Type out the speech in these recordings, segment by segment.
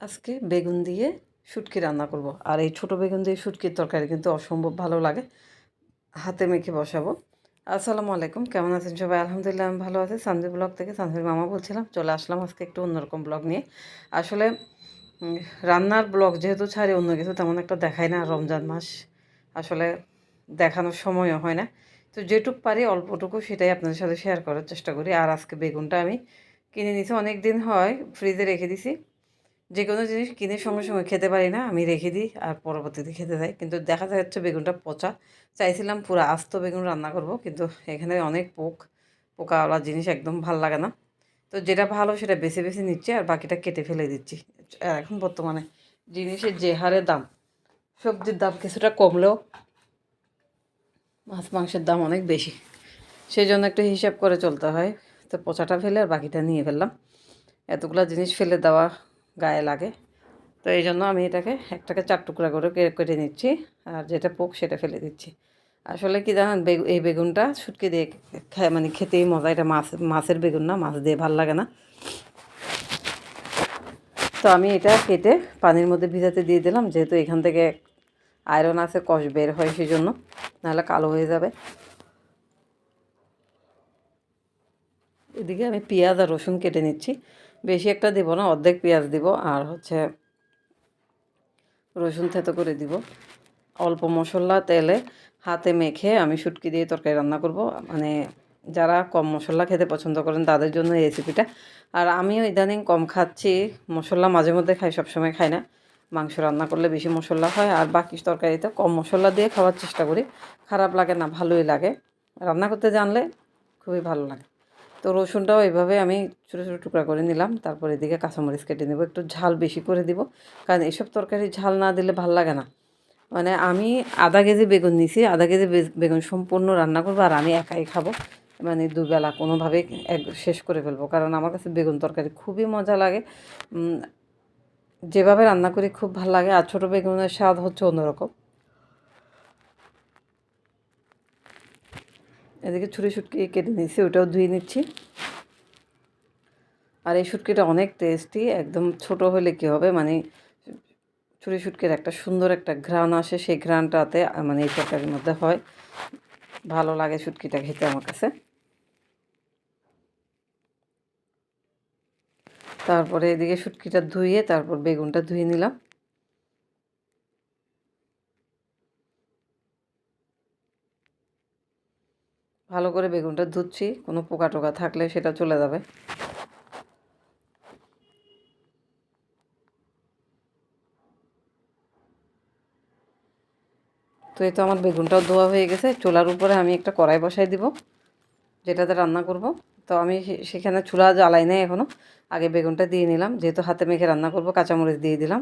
আজকে বেগুন দিয়ে শুটকি রান্না করব। আর এই ছোট বেগুন দিয়ে শুটকির তরকারি কিন্তু অসম্ভব ভালো লাগে। হাতে মেখে বসাবো। আসসালামু আলাইকুম, কেমন আছেন সবাই? আলহামদুলিল্লাহ আমি ভালো আছি। সানভি ব্লগ থেকে সানভির মামা বলছিলাম, চলে আসলাম আজকে একটু অন্যরকম ব্লগ নিয়ে। আসলে রান্নার ব্লগ যেহেতু ছাড়ি অন্য কিছু তেমন একটা দেখাই না। রমজান মাস আসলে দেখানোর সময়ও হয় না। তো যেটুক পারি অল্পটুকু সেটাই আপনাদের সাথে শেয়ার করার চেষ্টা করি। আর আজকে বেগুনটা আমি কিনে নিয়েছি। অনেক দিন হয় ফ্রিজে রেখে দিছি। যে কোনো জিনিস কিনে সঙ্গে সঙ্গে খেতে পারি না, আমি রেখে দিই আর পরবর্তীতে খেতে যাই কিন্তু দেখা যাচ্ছে বেগুনটা পচা। চাইছিলাম পুরো আস্ত বেগুন রান্না করব, কিন্তু এখানে অনেক পোক, পোকাওয়ালা জিনিস একদম ভালো লাগে না। তো যেটা ভালো সেটা বেছে বেছে নিচ্ছি আর বাকিটা কেটে ফেলে দিচ্ছি। আর এখন বর্তমানে জিনিসের যে হারে দাম, সবজির দাম কিছুটা কমলেও মাছ মাংসের দাম অনেক বেশি। সেই জন্য একটু হিসাব করে চলতে হয়। তো পচাটা ফেলে আর বাকিটা নিয়ে ফেললাম। এতগুলো জিনিস ফেলে দেওয়া গায়ে লাগে। তো এই জন্য আমি এটাকে একটাকে চার টুকরা করে কেটে নিচ্ছি আর যেটা পোক সেটা ফেলে দিচ্ছি। আসলে কি জানেন বেগু, এই বেগুনটা শুটকি দিয়ে মানে খেতেই মজা, এটা মাছ, মাছের বেগুন না, মাছ দিয়ে ভালো লাগে না। তো আমি এটা কেটে পানির মধ্যে ভিজাতে দিয়ে দিলাম, যেহেতু এখান থেকে আয়রন আছে, কষ বের হয় সেই জন্য নাহলে কালো হয়ে যাবে। এদিকে আমি পেঁয়াজ আর রসুন কেটে নিচ্ছি। বেশি একটা দেবো না, অর্ধেক পেঁয়াজ দিব আর হচ্ছে রসুন থেতো করে দিব। অল্প মশলা তেলে হাতে মেখে আমি শুটকি দিয়ে তরকারি রান্না করব। মানে যারা কম মশলা খেতে পছন্দ করেন তাদের জন্য এই রেসিপিটা আর আমিও ইদানিং কম খাচ্ছি, মশলা মাঝে মধ্যে খাই, সবসময় খাই না। মাংস রান্না করলে বেশি মশলা হয় আর বাকি তরকারিতে কম মশলা দিয়ে খাওয়ার চেষ্টা করি। খারাপ লাগে না, ভালোই লাগে। রান্না করতে জানলে খুবই ভালো লাগে। তো রসুনটাও এইভাবে আমি ছোটো ছোটো টুকরা করে নিলাম। তারপর এদিকে কাঁচামরিচ কেটে নেব, একটু ঝাল বেশি করে দিব। কারণ এসব তরকারি ঝাল না দিলে ভালো লাগে না। মানে আমি আধা কেজি বেগুন নিছি, আধা কেজি বেগুন সম্পূর্ণ রান্না করব আর আমি একাই খাব। মানে দুবেলা কোনোভাবেই এক, শেষ করে ফেলব। কারণ আমার কাছে বেগুন তরকারি খুবই মজা লাগে। যেভাবে রান্না করি খুব ভালো লাগে। আর ছোটো বেগুনের স্বাদ হচ্ছে অন্যরকম। এদিকে ছুরি শুটকি কেটে নিচ্ছি ওটাও ধুয়ে নিচ্ছি। আর এই শুটকিটা অনেক টেস্টি একদম ছোট হলে কী হবে মানে ছুরি শুটকির একটা সুন্দর একটা ঘ্রাণ আসে, সেই ঘ্রাণটাতে মানে এই তরকারির মধ্যে হয়। ভালো লাগে শুটকিটা খেতে আমার কাছে। তারপরে এদিকে শুটকিটা ধুয়ে, তারপর বেগুনটা ধুয়ে নিলাম। ভালো করে বেগুনটা ধুচ্ছি, কোনো পোকা টোকা থাকলে সেটা চলে যাবে। তো এই তো আমার বেগুনটাও ধোয়া হয়ে গেছে, চুলার উপরে আমি একটা কড়াই বসাই দিব, যেটাতে রান্না করব। তো আমি সেখানে চুলা জ্বালাই নাই এখনও আগে বেগুনটা দিয়ে নিলাম, যেহেতু হাতে মেখে রান্না করব, কাঁচামরিচ দিয়ে দিলাম,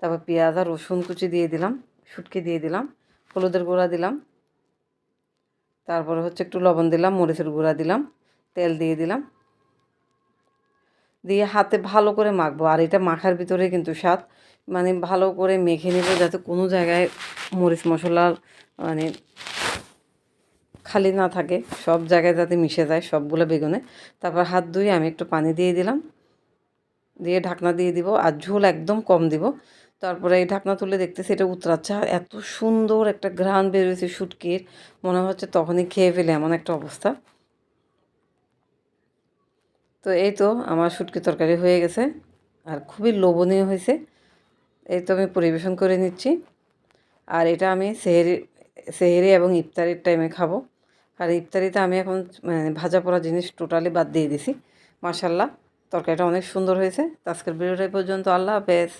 তারপর পেঁয়াজ আর রসুন কুচি দিয়ে দিলাম, শুটকি দিয়ে দিলাম, হলুদের গুঁড়া দিলাম তারপরে হচ্ছে একটু লবণ দিলাম, মরিচের গুঁড়া দিলাম, তেল দিয়ে দিলাম। দিয়ে হাতে ভালো করে মাখবো, আর এটা মাখার ভিতরে কিন্তু স্বাদ মানে ভালো করে মেখে নেব যাতে কোনো জায়গায় মরিচ মশলা মানে খালি না থাকে, সব জায়গায় যাতে মিশে যায় সবগুলো বেগুনে। তারপর হাত ধুয়ে আমি একটু পানি দিয়ে দিলাম। দিয়ে ঢাকনা দিয়ে দিব আর ঝোল একদম কম দিব। তারপরে এই ঢাকনা তুলে দেখতেছি এটা উতরাচ্ছে এত সুন্দর একটা ঘ্রাণ বেরোয়েছে শুটকির। মনে হচ্ছে তখনই খেয়ে ফেলে এমন একটা অবস্থা। তো এই তো আমার শুটকি তরকারি হয়ে গেছে আর খুবই লোভনীয় হয়েছে। এই তো আমি পরিবেশন করে নিচ্ছি। আর এটা আমি সেহেরি সেহেরি এবং ইফতারির টাইমে খাব। আর ইফতারিতে আমি এখন মানে ভাজা পোড়া জিনিস টোটালি বাদ দিয়ে দিছি। মাশাল্লাহ। তরকারিটা অনেক সুন্দর হয়েছে। আজকের ভিডিওটা পর্যন্ত। আল্লাহ হাফেজ।